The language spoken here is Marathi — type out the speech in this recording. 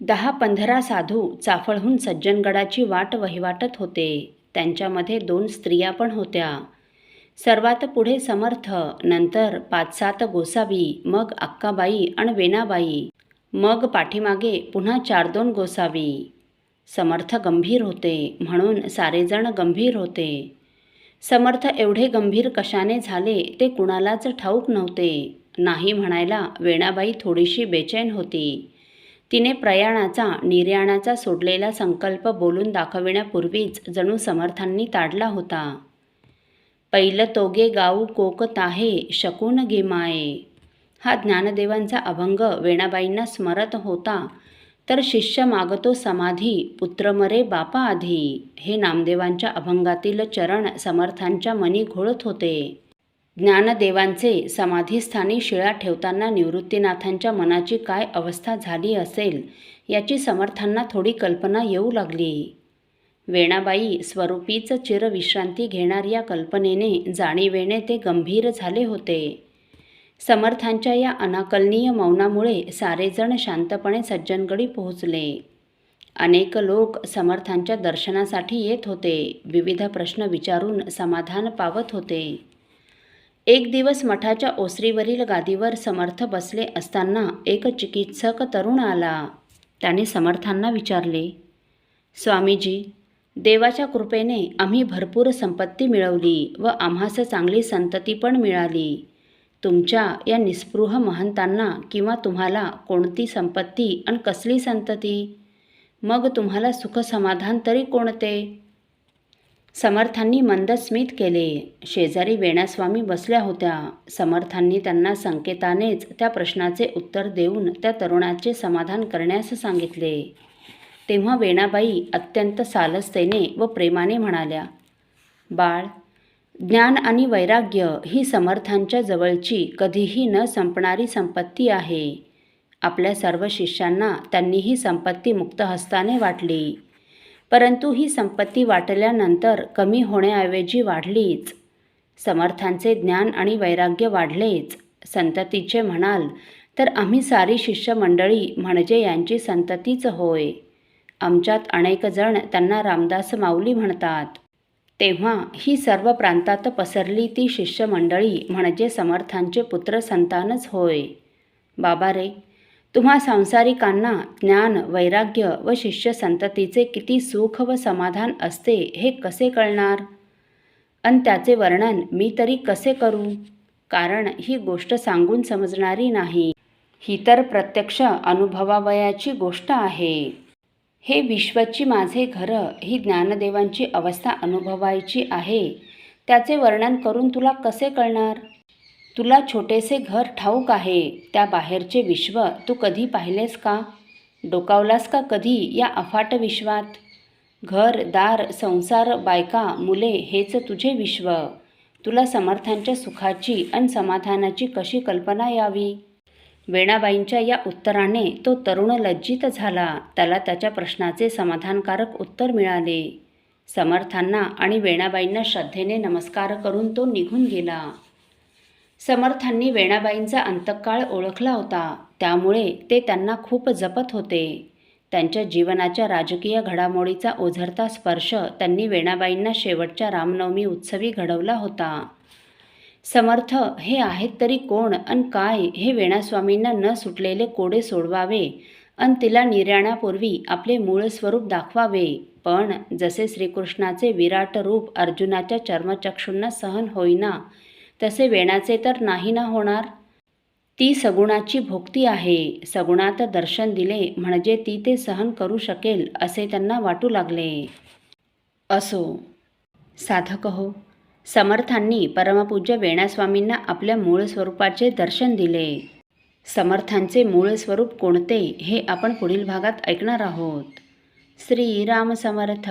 दहा पंधरा साधू चाफळहून सज्जनगडाची वाट वहिवाटत होते. त्यांच्यामध्ये दोन स्त्रिया पण होत्या. सर्वात पुढे समर्थ नंतर पाच सात गोसावी मग अक्काबाई आणि वेणाबाई. मग पाठीमागे पुन्हा चार दोन गोसावी. समर्थ गंभीर होते म्हणून सारेजण गंभीर होते. समर्थ एवढे गंभीर कशाने झाले ते कुणालाच ठाऊक नव्हते. नाही म्हणायला वेणाबाई थोडीशी बेचैन होती. तिने प्रयाणाचा निर्याणाचा सोडलेला संकल्प बोलून दाखविण्यापूर्वीच जणू समर्थांनी ताडला होता. पहिलं तोगे गाऊ कोक ताहे शकून गेमाये हा ज्ञानदेवांचा अभंग वेणाबाईंना स्मरत होता. तर शिष्य मागतो समाधी पुत्र मरे बापा आधी. हे नामदेवांच्या अभंगातील चरण समर्थांच्या मनी घोळत होते. ज्ञानदेवांचे समाधीस्थानी शिळा ठेवताना निवृत्तीनाथांच्या मनाची काय अवस्था झाली असेल याची समर्थांना थोडी कल्पना येऊ लागली. वेणाबाई स्वरूपीच चिरविश्रांती घेणार या कल्पनेने जाणीवेने ते गंभीर झाले होते. समर्थांच्या या अनाकलनीय मौनामुळे सारेजण शांतपणे सज्जनगडी पोहोचले. अनेक लोक समर्थांच्या दर्शनासाठी येत होते विविध प्रश्न विचारून समाधान पावत होते. एक दिवस मठाच्या ओसरीवरील गादीवर समर्थ बसले असताना एक चिकित्सक तरुण आला. त्याने समर्थांना विचारले स्वामीजी देवाच्या कृपेने आम्ही भरपूर संपत्ती मिळवली व आम्हास चांगली संतती पण मिळाली. तुमच्या या निस्पृह महंतांना किंवा तुम्हाला कोणती संपत्ती आणि कसली संतती? मग तुम्हाला सुखसमाधान तरी कोणते? समर्थांनी मंद स्मित केले. शेजारी वेणास्वामी बसल्या होत्या. समर्थांनी त्यांना संकेतानेच त्या प्रश्नाचे उत्तर देऊन त्या तरुणाचे समाधान करण्यास सांगितले. तेव्हा वेणाबाई अत्यंत सालसतेने व प्रेमाने म्हणाल्या बाळ ज्ञान आणि वैराग्य ही समर्थांच्या जवळची कधीही न संपणारी संपत्ती आहे. आपल्या सर्व शिष्यांना त्यांनी ही संपत्ती मुक्त हस्ताने वाटली. परंतु ही संपत्ती वाटल्यानंतर कमी होण्याऐवजी वाढलीच. समर्थांचे ज्ञान आणि वैराग्य वाढलेच. संततीचे म्हणाल तर आम्ही सारी शिष्यमंडळी म्हणजे यांची संततीच होय. आमच्यात अनेक जण त्यांना रामदास माऊली म्हणतात. तेव्हा ही सर्व प्रांतात पसरली ती शिष्यमंडळी म्हणजे समर्थांचे पुत्र संतानच होय. बाबा रे तुम्हा सांसारिकांना ज्ञान वैराग्य व शिष्य संततीचे किती सुख व समाधान असते हे कसे कळणार? अन त्याचे वर्णन मी तरी कसे करू? कारण ही गोष्ट सांगून समजणारी नाही. ही तर प्रत्यक्ष अनुभवावयाची गोष्ट आहे. हे विश्वची माझे घर ही ज्ञानदेवांची अवस्था अनुभवायची आहे. त्याचे वर्णन करून तुला कसे कळणार? तुला छोटेसे घर ठाऊक आहे त्या बाहेरचे विश्व तू कधी पाहिलेस का? डोकावलास का कधी या अफाट विश्वात? घर दार संसार बायका मुले हेच तुझे विश्व. तुला समर्थांच्या सुखाची आणि समाधानाची कशी कल्पना यावी? वेणाबाईंच्या या उत्तराने तो तरुण लज्जित झाला. त्याला त्याच्या प्रश्नाचे समाधानकारक उत्तर मिळाले. समर्थांना आणि वेणाबाईंना श्रद्धेने नमस्कार करून तो निघून गेला. समर्थांनी वेणाबाईंचा अंतकाळ ओळखला होता. त्यामुळे ते त्यांना खूप जपत होते. त्यांच्या जीवनाच्या राजकीय घडामोडीचा ओझरता स्पर्श त्यांनी वेणाबाईंना शेवटच्या रामनवमी उत्सवी घडवला होता. समर्थ हे आहेत तरी कोण अन काय हे वेणास्वामींना न सुटलेले कोडे सोडवावे अन तिला निर्याणापूर्वी आपले मूळ स्वरूप दाखवावे. पण जसे श्रीकृष्णाचे विराट रूप अर्जुनाच्या चर्मचक्षूंना सहन होईना तसे वेणाचे तर नाही ना होणार. ती सगुणाची भोक्ती आहे. सगुणात दर्शन दिले म्हणजे ती ते सहन करू शकेल असे त्यांना वाटू लागले. असो. साधक हो. समर्थांनी परमपूज्य वेणास्वामींना आपल्या मूळ स्वरूपाचे दर्शन दिले. समर्थांचे मूळ स्वरूप कोणते हे आपण पुढील भागात ऐकणार आहोत. श्रीराम समर्थ.